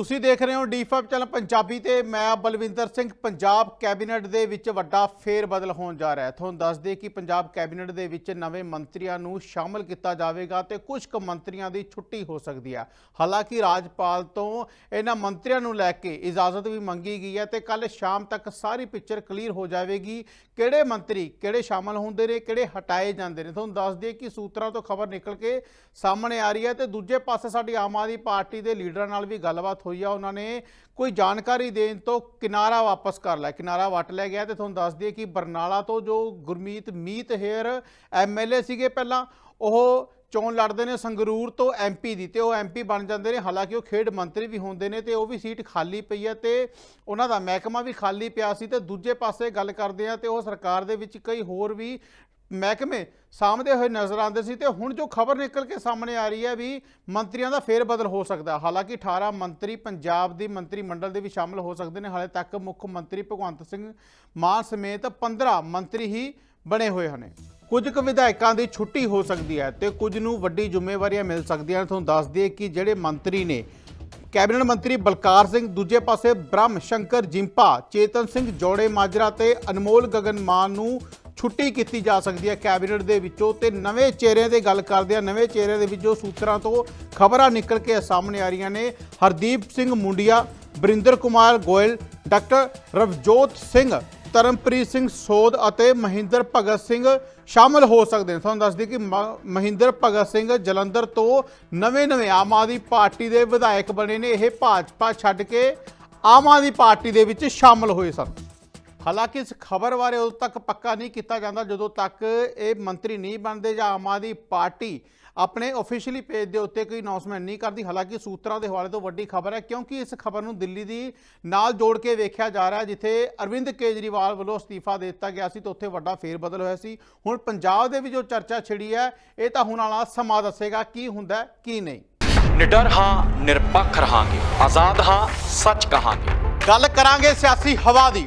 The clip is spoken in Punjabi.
ਤੁਸੀਂ ਦੇਖ ਰਹੇ ਹੋ ਡੀ5 ਚੈਨਲ ਪੰਜਾਬੀ ਤੇ ਮੈਂ ਬਲਵਿੰਦਰ ਸਿੰਘ। ਪੰਜਾਬ ਕੈਬਨਿਟ ਦੇ ਵਿੱਚ ਵੱਡਾ ਫੇਰ ਬਦਲ ਹੋਣ ਜਾ ਰਿਹਾ ਹੈ। ਤੁਹਾਨੂੰ ਦੱਸ ਦਈਏ ਕਿ ਪੰਜਾਬ ਕੈਬਨਿਟ ਦੇ ਵਿੱਚ ਨਵੇਂ ਮੰਤਰੀਆਂ ਨੂੰ ਸ਼ਾਮਲ ਕੀਤਾ ਜਾਵੇਗਾ ਤੇ ਕੁਝ ਕੁ ਮੰਤਰੀਆਂ ਦੀ ਛੁੱਟੀ ਹੋ ਸਕਦੀ ਹੈ। ਹਾਲਾਂਕਿ ਰਾਜਪਾਲ ਤੋਂ ਇਹਨਾਂ ਮੰਤਰੀਆਂ ਨੂੰ ਲੈ ਕੇ ਇਜਾਜ਼ਤ ਵੀ ਮੰਗੀ ਗਈ ਹੈ ਤੇ ਕੱਲ ਸ਼ਾਮ ਤੱਕ ਸਾਰੀ ਪਿਕਚਰ ਕਲੀਅਰ ਹੋ ਜਾਵੇਗੀ ਕਿਹੜੇ ਮੰਤਰੀ ਕਿਹੜੇ ਸ਼ਾਮਲ ਹੁੰਦੇ ਨੇ, ਕਿਹੜੇ ਹਟਾਏ ਜਾਂਦੇ ਨੇ। ਤੁਹਾਨੂੰ ਦੱਸ ਦਈਏ ਕਿ ਸੂਤਰਾਂ ਤੋਂ ਖਬਰ ਨਿਕਲ ਕੇ ਸਾਹਮਣੇ ਆ ਰਹੀ ਹੈ ਤੇ ਦੂਜੇ ਪਾਸੇ ਸਾਡੀ ਆਮ ਆਦਮੀ ਪਾਰਟੀ ਦੇ ਲੀਡਰਾਂ ਨਾਲ ਵੀ ਗੱਲਬਾਤ ਹੋਈ ਆ, ਉਹਨਾਂ ਨੇ ਕੋਈ ਜਾਣਕਾਰੀ ਦੇਣ ਤੋਂ ਕਿਨਾਰਾ ਵਾਪਸ ਕਰ ਲਿਆ। ਕਿਨਾਰਾ ਵੱਟ ਲਿਆ ਗਿਆ ਤੇ ਤੁਹਾਨੂੰ ਦੱਸ ਦਈਏ ਕਿ ਬਰਨਾਲਾ ਤੋਂ ਜੋ ਗੁਰਮੀਤ ਮੀਤ ਹੇਅਰ ਐਮਐਲਏ ਸੀਗੇ ਪਹਿਲਾਂ, ਉਹ ਚੋਣ ਲੜਦੇ ਨੇ ਸੰਗਰੂਰ ਤੋਂ ਐਮਪੀ ਦੀ ਤੇ ਉਹ ਐਮਪੀ ਬਣ ਜਾਂਦੇ ਨੇ। ਹਾਲਾਂਕਿ ਉਹ ਖੇਡ ਮੰਤਰੀ ਵੀ ਹੁੰਦੇ ਨੇ ਤੇ ਉਹ ਵੀ ਸੀਟ ਖਾਲੀ ਪਈ ਹੈ ਤੇ ਉਹਨਾਂ ਦਾ ਮਹਿਕਮਾ ਵੀ ਖਾਲੀ ਪਿਆ ਸੀ ਤੇ ਦੂਜੇ ਪਾਸੇ ਗੱਲ ਕਰਦੇ ਆ ਤੇ ਉਹ ਸਰਕਾਰ ਦੇ ਵਿੱਚ ਕਈ ਹੋਰ ਵੀ ਮਹਿਕਮੇ ਸਾਹਮਣੇ ਹੋਏ ਨਜ਼ਰ ਆਉਂਦੇ ਸੀ ਤੇ ਹੁਣ ਜੋ ਖਬਰ ਨਿਕਲ ਕੇ ਸਾਹਮਣੇ ਆ ਰਹੀ ਹੈ ਵੀ ਮੰਤਰੀਆਂ ਦਾ ਫੇਰ ਬਦਲ ਹੋ ਸਕਦਾ। ਹਾਲਾਂਕਿ 18 ਮੰਤਰੀ ਪੰਜਾਬ ਦੀ ਮੰਤਰੀ ਮੰਡਲ ਦੇ ਵੀ ਸ਼ਾਮਲ ਹੋ ਸਕਦੇ ਨੇ। ਹਾਲੇ ਤੱਕ ਮੁੱਖ ਮੰਤਰੀ ਭਗਵੰਤ ਸਿੰਘ ਮਾਨ ਸਮੇਤ 15 ਮੰਤਰੀ ਹੀ ਬਣੇ ਹੋਏ ਹਨ। ਕੁਝ ਕੁ ਵਿਧਾਇਕਾਂ ਦੀ ਛੁੱਟੀ ਹੋ ਸਕਦੀ ਹੈ ਤੇ ਕੁਝ ਨੂੰ ਵੱਡੀ ਜ਼ਿੰਮੇਵਾਰੀਆਂ ਮਿਲ ਸਕਦੀਆਂ ਤੁਹਾਨੂੰ ਦੱਸ ਦਈਏ ਕਿ ਜਿਹੜੇ ਮੰਤਰੀ ਨੇ ਕੈਬਨਿਟ ਮੰਤਰੀ ਬਲਕਾਰ ਸਿੰਘ, ਦੂਜੇ ਪਾਸੇ ਬ੍ਰਹਮ ਸ਼ੰਕਰ ਜਿੰਪਾ, ਚੇਤਨ ਸਿੰਘ ਜੋੜੇ ਮਾਜਰਾ ਤੇ ਅਨਮੋਲ ਗਗਨ ਮਾਨ ਨੂੰ ਛੁੱਟੀ ਕੀਤੀ ਜਾ ਸਕਦੀ ਹੈ ਕੈਬਨਿਟ ਦੇ ਵਿੱਚੋਂ ਤੇ ਨਵੇਂ ਚਿਹਰਿਆਂ ਦੀ ਗੱਲ ਕਰਦੇ ਆ ਨਵੇਂ ਚਿਹਰਿਆਂ ਦੇ ਵਿੱਚੋਂ ਸੂਤਰਾਂ ਤੋਂ ਖਬਰਾਂ ਨਿਕਲ ਕੇ ਸਾਹਮਣੇ ਆ ਰਹੀਆਂ ਨੇ। ਹਰਦੀਪ ਸਿੰਘ ਮੁੰਡੀਆ, ਬਰਿੰਦਰ ਕੁਮਾਰ ਗੋਇਲ, ਡਾਕਟਰ ਰਵਜੋਤ ਸਿੰਘ, ਧਰਮਪ੍ਰੀਤ ਸਿੰਘ ਸੋਧ ਅਤੇ ਮਹਿੰਦਰ ਭਗਤ ਸਿੰਘ ਸ਼ਾਮਲ ਹੋ ਸਕਦੇ ਨੇ। ਤੁਹਾਨੂੰ ਦੱਸ ਦਈਏ ਕਿ ਮਹਿੰਦਰ ਭਗਤ ਸਿੰਘ ਜਲੰਧਰ ਤੋਂ ਨਵੇਂ-ਨਵੇਂ ਆਮ ਆਦਮੀ ਪਾਰਟੀ ਦੇ ਵਿਧਾਇਕ ਬਣੇ ਨੇ। ਇਹ ਭਾਜਪਾ ਛੱਡ ਕੇ ਆਮ ਆਦਮੀ ਪਾਰਟੀ ਦੇ ਵਿੱਚ ਸ਼ਾਮਲ ਹੋਏ ਸਨ। ਹਾਲਾਂਕਿ ਇਸ ਖਬਰ ਬਾਰੇ ਉਦੋਂ ਤੱਕ ਪੱਕਾ ਨਹੀਂ ਕੀਤਾ ਜਾਂਦਾ ਜਦੋਂ ਤੱਕ ਇਹ ਮੰਤਰੀ ਨਹੀਂ ਬਣਦੇ ਜਾਂ ਆਮ ਆਦਮੀ ਪਾਰਟੀ ਆਪਣੇ ਅਫੀਸ਼ੀਅਲੀ ਪੇਜ ਦੇ ਉੱਤੇ ਕੋਈ ਅਨਾਉਂਸਮੈਂਟ ਨਹੀਂ ਕਰਦੀ। ਹਾਲਾਂਕਿ ਸੂਤਰਾਂ ਦੇ ਹਵਾਲੇ ਤੋਂ ਵੱਡੀ ਖਬਰ ਹੈ ਕਿਉਂਕਿ ਇਸ ਖਬਰ ਨੂੰ ਦਿੱਲੀ ਦੀ ਨਾਲ ਜੋੜ ਕੇ ਵੇਖਿਆ ਜਾ ਰਿਹਾ ਜਿੱਥੇ ਅਰਵਿੰਦ ਕੇਜਰੀਵਾਲ ਵੱਲੋਂ ਅਸਤੀਫਾ ਦੇ ਦਿੱਤਾ ਗਿਆ ਸੀ ਤੇ ਉੱਥੇ ਵੱਡਾ ਫੇਰ ਬਦਲ ਹੋਇਆ ਸੀ। ਹੁਣ ਪੰਜਾਬ ਦੇ ਵਿੱਚ ਜੋ ਚਰਚਾ ਛਿੜੀ ਹੈ ਇਹ ਤਾਂ ਹੁਣ ਵਾਲਾ ਸਮਾਂ ਦੱਸੇਗਾ ਕੀ ਹੁੰਦਾ ਕੀ ਨਹੀਂ। ਨਿਡਰ ਹਾਂ ਨਿਰਪੱਖ ਰਹਾਂਗੇ ਆਜ਼ਾਦ ਹਾਂ ਸੱਚ ਕਹਾਂਗੇ। ਗੱਲ ਕਰਾਂਗੇ ਸਿਆਸੀ ਹਵਾ ਦੀ।